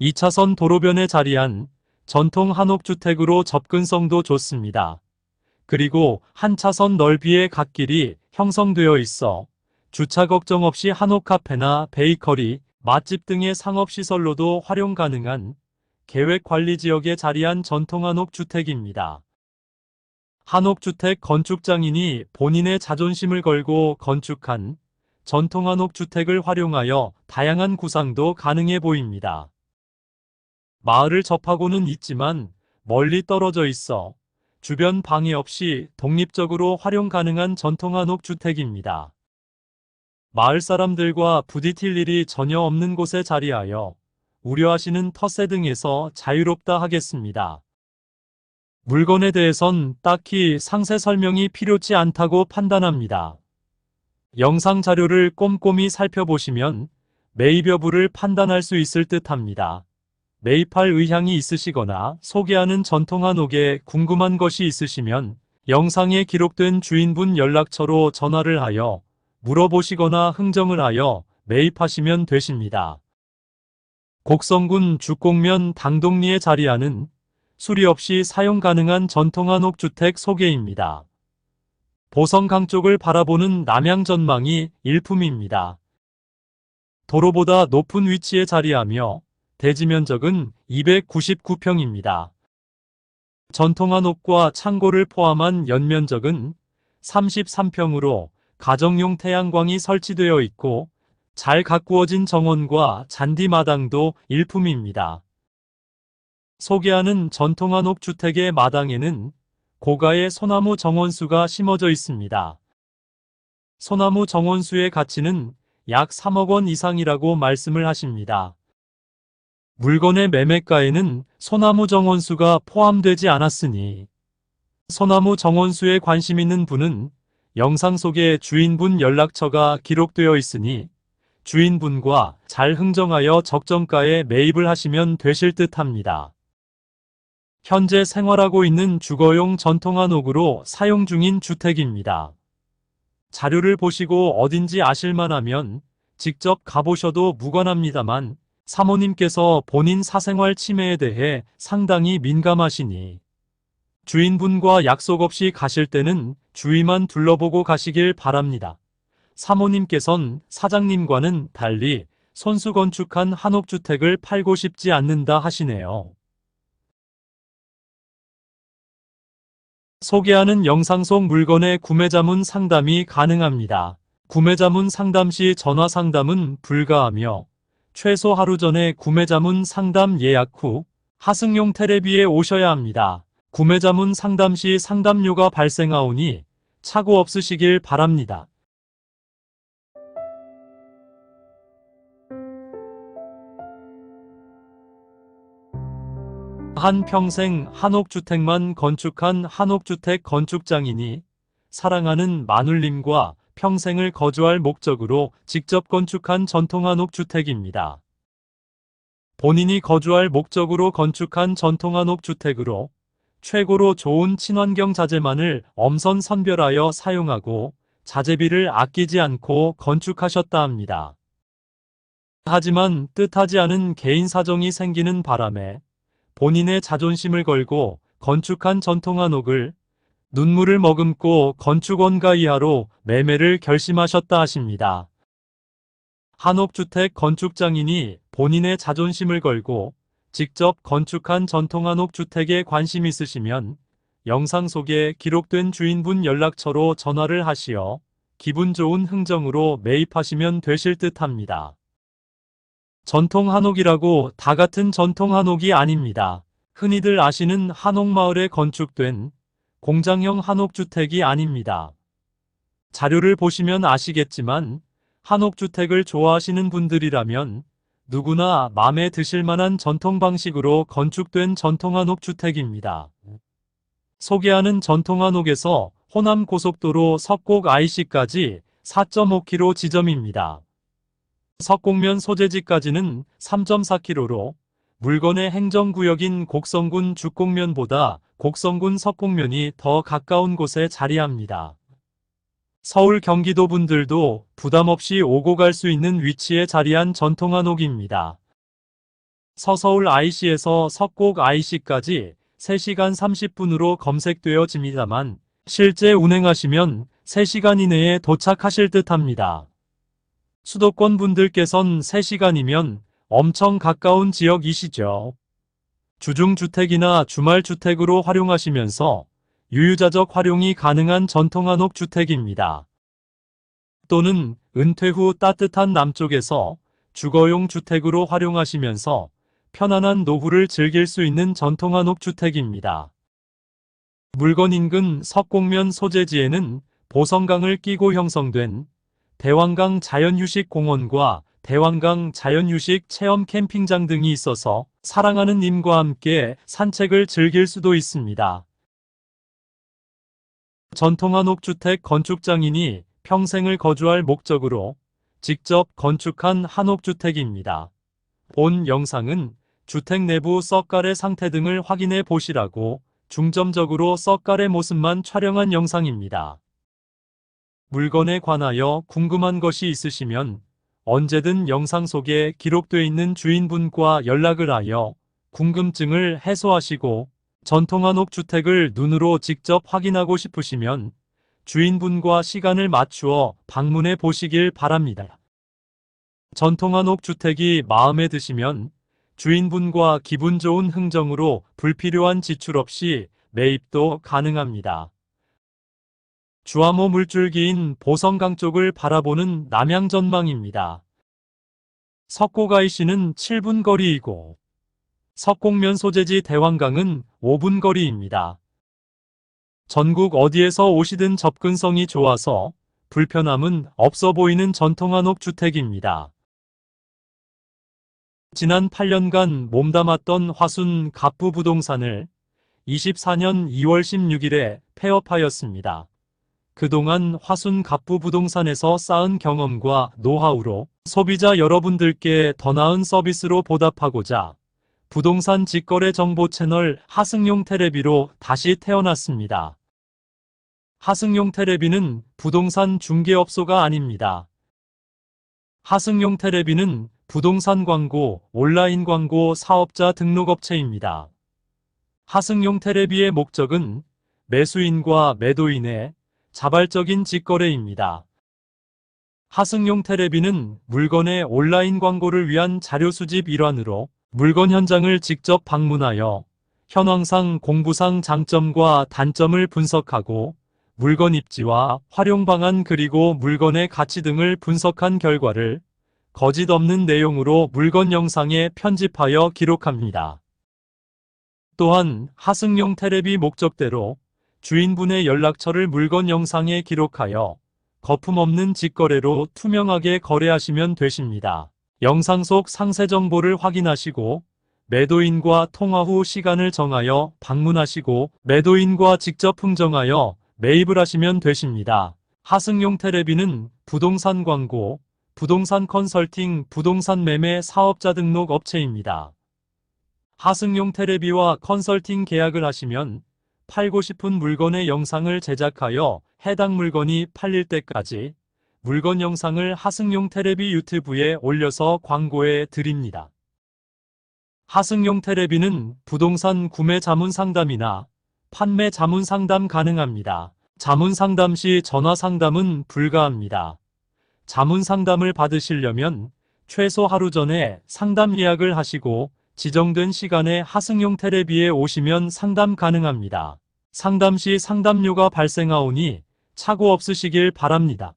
2차선 도로변에 자리한 전통 한옥주택으로 접근성도 좋습니다. 그리고 한 차선 넓이의 갓길이 형성되어 있어 주차 걱정 없이 한옥 카페나 베이커리, 맛집 등의 상업시설로도 활용 가능한 계획관리 지역에 자리한 전통 한옥주택입니다. 한옥주택 건축장인이 본인의 자존심을 걸고 건축한 전통 한옥주택을 활용하여 다양한 구상도 가능해 보입니다. 마을을 접하고는 있지만 멀리 떨어져 있어 주변 방해 없이 독립적으로 활용 가능한 전통 한옥 주택입니다. 마을 사람들과 부딪힐 일이 전혀 없는 곳에 자리하여 우려하시는 텃세 등에서 자유롭다 하겠습니다. 물건에 대해선 딱히 상세 설명이 필요치 않다고 판단합니다. 영상 자료를 꼼꼼히 살펴보시면 매입 여부를 판단할 수 있을 듯 합니다. 매입할 의향이 있으시거나 소개하는 전통 한옥에 궁금한 것이 있으시면 영상에 기록된 주인분 연락처로 전화를 하여 물어보시거나 흥정을 하여 매입하시면 되십니다. 곡성군 주곡면 당동리에 자리하는 수리 없이 사용 가능한 전통 한옥 주택 소개입니다. 보성강 쪽을 바라보는 남양 전망이 일품입니다. 도로보다 높은 위치에 자리하며 대지 면적은 299평입니다. 전통 한 옥과 창고를 포함한 연면적은 33평으로 가정용 태양광이 설치되어 있고 잘 가꾸어진 정원과 잔디마당도 일품입니다. 소개하는 전통 한 옥 주택의 마당에는 고가의 소나무 정원수가 심어져 있습니다. 소나무 정원수의 가치는 약 3억 원 이상이라고 말씀을 하십니다. 물건의 매매가에는 소나무 정원수가 포함되지 않았으니 소나무 정원수에 관심 있는 분은 영상 속에 주인분 연락처가 기록되어 있으니 주인분과 잘 흥정하여 적정가에 매입을 하시면 되실 듯 합니다. 현재 생활하고 있는 주거용 전통 한옥으로 사용 중인 주택입니다. 자료를 보시고 어딘지 아실만하면 직접 가보셔도 무관합니다만 사모님께서 본인 사생활 침해에 대해 상당히 민감하시니 주인분과 약속 없이 가실 때는 주위만 둘러보고 가시길 바랍니다. 사모님께선 사장님과는 달리 손수 건축한 한옥주택을 팔고 싶지 않는다 하시네요. 소개하는 영상 속 물건의 구매자문 상담이 가능합니다. 구매자문 상담 시 전화 상담은 불가하며 최소 하루 전에 구매자문 상담 예약 후 하승용 테레비에 오셔야 합니다. 구매자문 상담 시 상담료가 발생하오니 착오 없으시길 바랍니다. 한평생 한옥주택만 건축한 한옥주택 건축장이니 사랑하는 마눌님과 평생을 거주할 목적으로 직접 건축한 전통 한옥 주택입니다. 본인이 거주할 목적으로 건축한 전통 한옥 주택으로 최고로 좋은 친환경 자재만을 엄선 선별하여 사용하고 자재비를 아끼지 않고 건축하셨다 합니다. 하지만 뜻하지 않은 개인 사정이 생기는 바람에 본인의 자존심을 걸고 건축한 전통 한옥을 눈물을 머금고 건축원가 이하로 매매를 결심하셨다 하십니다. 한옥주택 건축장인이 본인의 자존심을 걸고 직접 건축한 전통 한옥주택에 관심 있으시면 영상 속에 기록된 주인분 연락처로 전화를 하시어 기분 좋은 흥정으로 매입하시면 되실 듯 합니다. 전통 한옥이라고 다 같은 전통 한옥이 아닙니다. 흔히들 아시는 한옥마을에 건축된 공장형 한옥주택이 아닙니다. 자료를 보시면 아시겠지만 한옥주택을 좋아하시는 분들이라면 누구나 마음에 드실 만한 전통 방식으로 건축된 전통 한옥주택입니다. 소개하는 전통 한옥에서 호남 고속도로 석곡 IC까지 4.5km 지점입니다. 석곡면 소재지까지는 3.4km로 물건의 행정구역인 곡성군 죽곡면보다 곡성군 석곡면이 더 가까운 곳에 자리합니다. 서울 경기도 분들도 부담 없이 오고 갈 수 있는 위치에 자리한 전통 한옥입니다. 서서울 IC에서 석곡 IC까지 3시간 30분으로 검색되어집니다만 실제 운행하시면 3시간 이내에 도착하실 듯 합니다. 수도권 분들께선 3시간이면 엄청 가까운 지역이시죠. 주중주택이나 주말주택으로 활용하시면서 유유자적 활용이 가능한 전통 한옥 주택입니다. 또는 은퇴 후 따뜻한 남쪽에서 주거용 주택으로 활용하시면서 편안한 노후를 즐길 수 있는 전통 한옥 주택입니다. 물건 인근 석곡면 소재지에는 보성강을 끼고 형성된 대왕강 자연휴식공원과 대왕강 자연휴식 체험 캠핑장 등이 있어서 사랑하는 님과 함께 산책을 즐길 수도 있습니다. 전통 한옥주택 건축장인이 평생을 거주할 목적으로 직접 건축한 한옥주택입니다. 본 영상은 주택 내부 썩갈의 상태 등을 확인해 보시라고 중점적으로 썩갈의 모습만 촬영한 영상입니다. 물건에 관하여 궁금한 것이 있으시면 언제든 영상 속에 기록되어 있는 주인분과 연락을 하여 궁금증을 해소하시고 전통 한옥 주택을 눈으로 직접 확인하고 싶으시면 주인분과 시간을 맞추어 방문해 보시길 바랍니다. 전통 한옥 주택이 마음에 드시면 주인분과 기분 좋은 흥정으로 불필요한 지출 없이 매입도 가능합니다. 주암호 물줄기인 보성강 쪽을 바라보는 남양 전망입니다. 석고가이시는 7분 거리이고 석곡면 소재지 대왕강은 5분 거리입니다. 전국 어디에서 오시든 접근성이 좋아서 불편함은 없어 보이는 전통 한옥 주택입니다. 지난 8년간 몸담았던 화순 갑부 부동산을 24년 2월 16일에 폐업하였습니다. 그동안 화순 갑부 부동산에서 쌓은 경험과 노하우로 소비자 여러분들께 더 나은 서비스로 보답하고자 부동산 직거래 정보 채널 하승용 테레비로 다시 태어났습니다. 하승용 테레비는 부동산 중개업소가 아닙니다. 하승용 테레비는 부동산 광고, 온라인 광고 사업자 등록업체입니다. 하승용 테레비의 목적은 매수인과 매도인의 자발적인 직거래입니다. 하승용 테레비는 물건의 온라인 광고를 위한 자료 수집 일환으로 물건 현장을 직접 방문하여 현황상 공부상 장점과 단점을 분석하고 물건 입지와 활용 방안 그리고 물건의 가치 등을 분석한 결과를 거짓 없는 내용으로 물건 영상에 편집하여 기록합니다. 또한 하승용 테레비 목적대로 주인분의 연락처를 물건 영상에 기록하여 거품 없는 직거래로 투명하게 거래하시면 되십니다. 영상 속 상세 정보를 확인하시고 매도인과 통화 후 시간을 정하여 방문하시고 매도인과 직접 흥정하여 매입을 하시면 되십니다. 하승용 테레비는 부동산 광고, 부동산 컨설팅, 부동산 매매 사업자 등록 업체입니다. 하승용 테레비와 컨설팅 계약을 하시면 팔고 싶은 물건의 영상을 제작하여 해당 물건이 팔릴 때까지 물건 영상을 하승용 테레비 유튜브에 올려서 광고해 드립니다. 하승용 테레비는 부동산 구매 자문 상담이나 판매 자문 상담 가능합니다. 자문 상담 시 전화 상담은 불가합니다. 자문 상담을 받으시려면 최소 하루 전에 상담 예약을 하시고 지정된 시간에 하승용 테레비에 오시면 상담 가능합니다. 상담 시 상담료가 발생하오니 착오 없으시길 바랍니다.